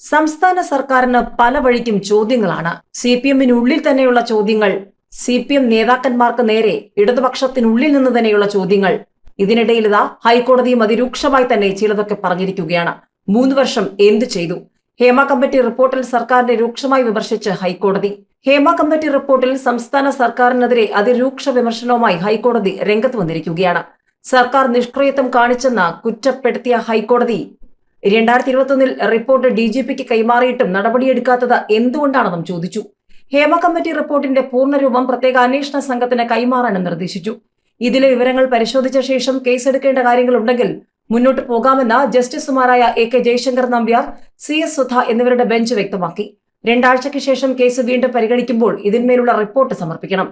സംസ്ഥാന സർക്കാരിന് പല വഴിക്കും ചോദ്യങ്ങളാണ്. സി പി എമ്മിനുള്ളിൽ തന്നെയുള്ള ചോദ്യങ്ങൾ സി പി എം നേതാക്കന്മാർക്ക് നേരെ ഇടതുപക്ഷത്തിനുള്ളിൽ നിന്ന് തന്നെയുള്ള ചോദ്യങ്ങൾ. ഇതിനിടയിൽ ഇതാ ഹൈക്കോടതിയും അതിരൂക്ഷമായി തന്നെ ചിലതൊക്കെ പറഞ്ഞിരിക്കുകയാണ്. മൂന്ന് വർഷം എന്തു ചെയ്തു? ഹേമ കമ്മിറ്റി റിപ്പോർട്ടിൽ സർക്കാരിനെ രൂക്ഷമായി വിമർശിച്ച് ഹൈക്കോടതി. ഹേമ കമ്മിറ്റി റിപ്പോർട്ടിൽ സംസ്ഥാന സർക്കാരിനെതിരെ അതിരൂക്ഷ വിമർശനവുമായി ഹൈക്കോടതി രംഗത്ത് വന്നിരിക്കുകയാണ്. സർക്കാർ നിഷ്ക്രിയത്വം കാണിച്ചെന്ന് കുറ്റപ്പെടുത്തിയ ഹൈക്കോടതി രണ്ടായിരത്തി ഇരുപത്തൊന്നിൽ റിപ്പോർട്ട് ഡി ജി പിക്ക് കൈമാറിയിട്ടും നടപടിയെടുക്കാത്തത് എന്തുകൊണ്ടാണെന്നും ചോദിച്ചു. ഹേമ കമ്മിറ്റി റിപ്പോർട്ടിന്റെ പൂർണരൂപം പ്രത്യേക അന്വേഷണ സംഘത്തിന് കൈമാറാനും നിർദ്ദേശിച്ചു. ഇതിലെ വിവരങ്ങൾ പരിശോധിച്ച ശേഷം കേസെടുക്കേണ്ട കാര്യങ്ങളുണ്ടെങ്കിൽ മുന്നോട്ട് പോകാമെന്ന് ജസ്റ്റിസുമാരായ A K Jayasankar Nambiar C S Sudha എന്നിവരുടെ ബെഞ്ച് വ്യക്തമാക്കി. രണ്ടാഴ്ചയ്ക്ക് ശേഷം കേസ് വീണ്ടും പരിഗണിക്കുമ്പോൾ ഇതിന്മേലുള്ള റിപ്പോർട്ട് സമർപ്പിക്കണം.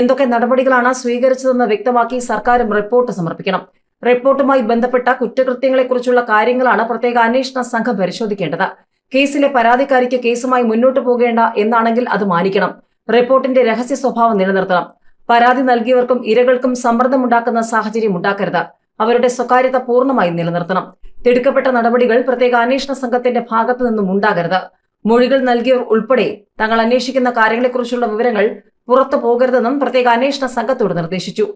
എന്തൊക്കെ നടപടികളാണ് സ്വീകരിച്ചതെന്ന് വ്യക്തമാക്കി സർക്കാരും റിപ്പോർട്ട് സമർപ്പിക്കണം. റിപ്പോർട്ടുമായി ബന്ധപ്പെട്ട കുറ്റകൃത്യങ്ങളെക്കുറിച്ചുള്ള കാര്യങ്ങളാണ് പ്രത്യേക അന്വേഷണ സംഘം പരിശോധിക്കേണ്ടത്. കേസിലെ പരാതിക്കാരിക്ക് കേസുമായി മുന്നോട്ടു പോകേണ്ട എന്നാണെങ്കിൽ അത് മാനിക്കണം. റിപ്പോർട്ടിന്റെ രഹസ്യ സ്വഭാവം നിലനിർത്തണം. പരാതി നൽകിയവർക്കും ഇരകൾക്കും സമ്മർദ്ദമുണ്ടാക്കുന്ന സാഹചര്യം ഉണ്ടാക്കരുത്. അവരുടെ സ്വകാര്യത പൂർണമായി നിലനിർത്തണം. തിടുക്കപ്പെട്ട നടപടികൾ പ്രത്യേക അന്വേഷണ സംഘത്തിന്റെ ഭാഗത്തു നിന്നും ഉണ്ടാകരുത്. മൊഴികൾ നൽകിയവർ ഉൾപ്പെടെ തങ്ങൾ അന്വേഷിക്കുന്ന കാര്യങ്ങളെക്കുറിച്ചുള്ള വിവരങ്ങൾ പുറത്തു പോകരുതെന്നും പ്രത്യേക അന്വേഷണ സംഘത്തോട് നിർദ്ദേശിച്ചു.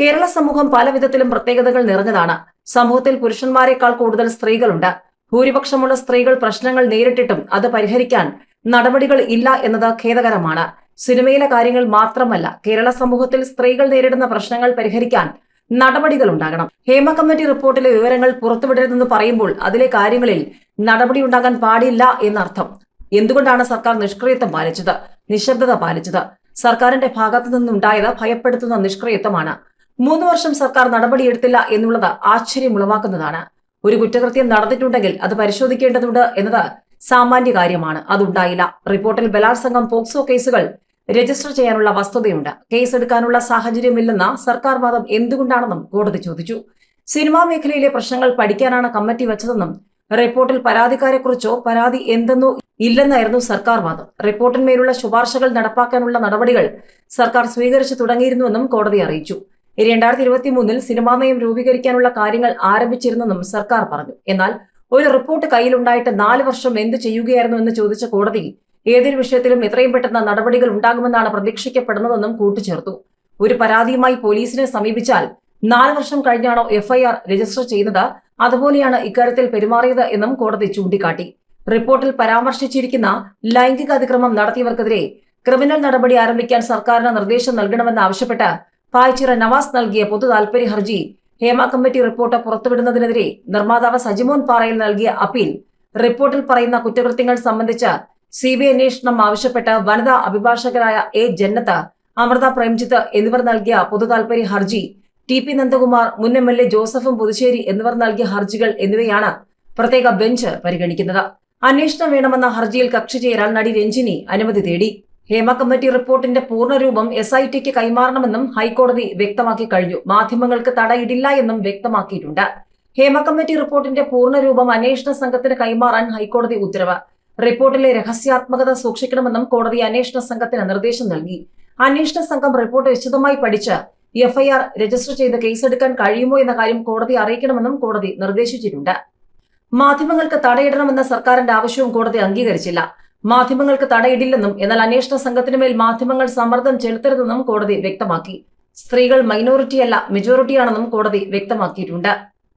കേരള സമൂഹം പല വിധത്തിലും പ്രത്യേകതകൾ നിറഞ്ഞതാണ്. സമൂഹത്തിൽ പുരുഷന്മാരെക്കാൾ കൂടുതൽ സ്ത്രീകളുണ്ട്. ഭൂരിപക്ഷമുള്ള സ്ത്രീകൾ പ്രശ്നങ്ങൾ നേരിട്ടിട്ടും അത് പരിഹരിക്കാൻ നടപടികൾ ഇല്ല എന്നത് ഖേദകരമാണ്. സിനിമയിലെ കാര്യങ്ങൾ മാത്രമല്ല കേരള സമൂഹത്തിൽ സ്ത്രീകൾ നേരിടുന്ന പ്രശ്നങ്ങൾ പരിഹരിക്കാൻ നടപടികൾ ഉണ്ടാകണം. ഹേമ കമ്മിറ്റി റിപ്പോർട്ടിലെ വിവരങ്ങൾ പുറത്തുവിടരുതെന്ന് പറയുമ്പോൾ അതിലെ കാര്യങ്ങളിൽ നടപടി ഉണ്ടാകാൻ പാടില്ല എന്നർത്ഥം. എന്തുകൊണ്ടാണ് സർക്കാർ നിഷ്ക്രിയത്വം പാലിച്ചത്? നിശബ്ദത പാലിച്ചത്? സർക്കാരിന്റെ ഭാഗത്തു നിന്നുണ്ടായത് ഭയപ്പെടുത്തുന്ന നിഷ്ക്രിയത്വമാണ്. മൂന്ന് വർഷം സർക്കാർ നടപടിയെടുത്തില്ല എന്നുള്ളത് ആശ്ചര്യമുളവാക്കുന്നതാണ്. ഒരു കുറ്റകൃത്യം നടന്നിട്ടുണ്ടെങ്കിൽ അത് പരിശോധിക്കേണ്ടതുണ്ട് എന്നത് സാമാന്യ കാര്യമാണ്. അതുണ്ടായില്ല. റിപ്പോർട്ടിൽ ബലാത്സംഗം പോക്സോ കേസുകൾ രജിസ്റ്റർ ചെയ്യാനുള്ള വസ്തുതയുണ്ട്. കേസെടുക്കാനുള്ള സാഹചര്യമില്ലെന്ന സർക്കാർ വാദം എന്തുകൊണ്ടാണെന്നും കോടതി ചോദിച്ചു. സിനിമാ മേഖലയിലെ പ്രശ്നങ്ങൾ പഠിക്കാനാണ് കമ്മിറ്റി വെച്ചതെന്നും റിപ്പോർട്ടിൽ പരാതിക്കാരെക്കുറിച്ചോ പരാതി എന്തെന്നോ ഇല്ലെന്നായിരുന്നു സർക്കാർ വാദം. റിപ്പോർട്ടിന്മേലുള്ള ശുപാർശകൾ നടപ്പാക്കാനുള്ള നടപടികൾ സർക്കാർ സ്വീകരിച്ചു തുടങ്ങിയിരുന്നുവെന്നും കോടതി അറിയിച്ചു. രണ്ടായിരത്തി ഇരുപത്തി മൂന്നിൽ സിനിമാ നയം രൂപീകരിക്കാനുള്ള കാര്യങ്ങൾ ആരംഭിച്ചിരുന്നെന്നും സർക്കാർ പറഞ്ഞു. എന്നാൽ ഒരു റിപ്പോർട്ട് കയ്യിലുണ്ടായിട്ട് നാല് വർഷം എന്ത് ചെയ്യുകയായിരുന്നു എന്ന് ചോദിച്ച കോടതി ഏതൊരു വിഷയത്തിലും എത്രയും പെട്ടെന്ന് നടപടികൾ ഉണ്ടാകുമെന്നാണ് പ്രതീക്ഷിക്കപ്പെടുന്നതെന്നും കൂട്ടിച്ചേർത്തു. ഒരു പരാതിയുമായി പോലീസിനെ സമീപിച്ചാൽ നാല് വർഷം കഴിഞ്ഞാണോ എഫ്ഐആർ രജിസ്റ്റർ ചെയ്യുന്നത് അതുപോലെയാണ് ഇക്കാര്യത്തിൽ പെരുമാറിയത് എന്നും കോടതി ചൂണ്ടിക്കാട്ടി. റിപ്പോർട്ടിൽ പരാമർശിച്ചിരിക്കുന്ന ലൈംഗിക അതിക്രമം നടത്തിയവർക്കെതിരെ ക്രിമിനൽ നടപടി ആരംഭിക്കാൻ സർക്കാരിന് നിർദ്ദേശം നൽകണമെന്ന് ആവശ്യപ്പെട്ട് പായ്ച്ചിറ നവാസ് നൽകിയ പൊതു താൽപര്യ ഹർജി ഹേമ കമ്മിറ്റി റിപ്പോർട്ട് പുറത്തുവിടുന്നതിനെതിരെ നിർമ്മാതാവ് സജിമോൻ പാറയിൽ നൽകിയ അപ്പീൽ. റിപ്പോർട്ടിൽ പറയുന്ന കുറ്റകൃത്യങ്ങൾ സംബന്ധിച്ച് സി ബി അന്വേഷണം ആവശ്യപ്പെട്ട് വനിതാ അഭിഭാഷകരായ എ ജന്നത്ത് അമൃത പ്രേംജിത്ത് എന്നിവർ നൽകിയ പൊതു താൽപര്യ ഹർജി ടി പി നന്ദകുമാർ മുൻ എം എൽ എ ജോസഫും പുതുശ്ശേരി എന്നിവർ നൽകിയ ഹർജികൾ എന്നിവയാണ് പ്രത്യേക ബെഞ്ച് പരിഗണിക്കുന്നത്. അന്വേഷണം വേണമെന്ന ഹർജിയിൽ കക്ഷി ചേരാൻ നടി രഞ്ജിനി അനുമതി തേടി. ഹേമ കമ്മിറ്റി റിപ്പോർട്ടിന്റെ പൂർണരൂപം എസ് ഐ ടിക്ക് കൈമാറണമെന്നും ഹൈക്കോടതി വ്യക്തമാക്കി കഴിഞ്ഞു. മാധ്യമങ്ങൾക്ക് തടയിടില്ല എന്നും വ്യക്തമാക്കിയിട്ടുണ്ട്. ഹേമ കമ്മിറ്റി റിപ്പോർട്ടിന്റെ പൂർണരൂപം അന്വേഷണ സംഘത്തിന് കൈമാറാൻ ഹൈക്കോടതി ഉത്തരവ്. റിപ്പോർട്ടിലെ രഹസ്യാത്മകത സൂക്ഷിക്കണമെന്നും കോടതി അന്വേഷണ സംഘത്തിന് നിർദ്ദേശം നൽകി. അന്വേഷണ സംഘം റിപ്പോർട്ട് വിശദമായി പഠിച്ച് എഫ്ഐആർ രജിസ്റ്റർ ചെയ്ത് കേസെടുക്കാൻ കഴിയുമോ എന്ന കാര്യം കോടതി അറിയിക്കണമെന്നും കോടതി നിർദ്ദേശിച്ചിട്ടുണ്ട്. മാധ്യമങ്ങൾക്ക് തടയിടണമെന്ന സർക്കാരിന്റെ ആവശ്യവും കോടതി അംഗീകരിച്ചില്ല. മാധ്യമങ്ങൾക്ക് തടയിടില്ലെന്നും എന്നാൽ അന്വേഷണ സംഘത്തിന് മേൽ മാധ്യമങ്ങൾ സമ്മർദ്ദം ചെലുത്തരുതെന്നും കോടതി വ്യക്തമാക്കി. സ്ത്രീകൾ മൈനോറിറ്റിയല്ല മെജോറിറ്റിയാണെന്നും കോടതി വ്യക്തമാക്കിയിട്ടുണ്ട്.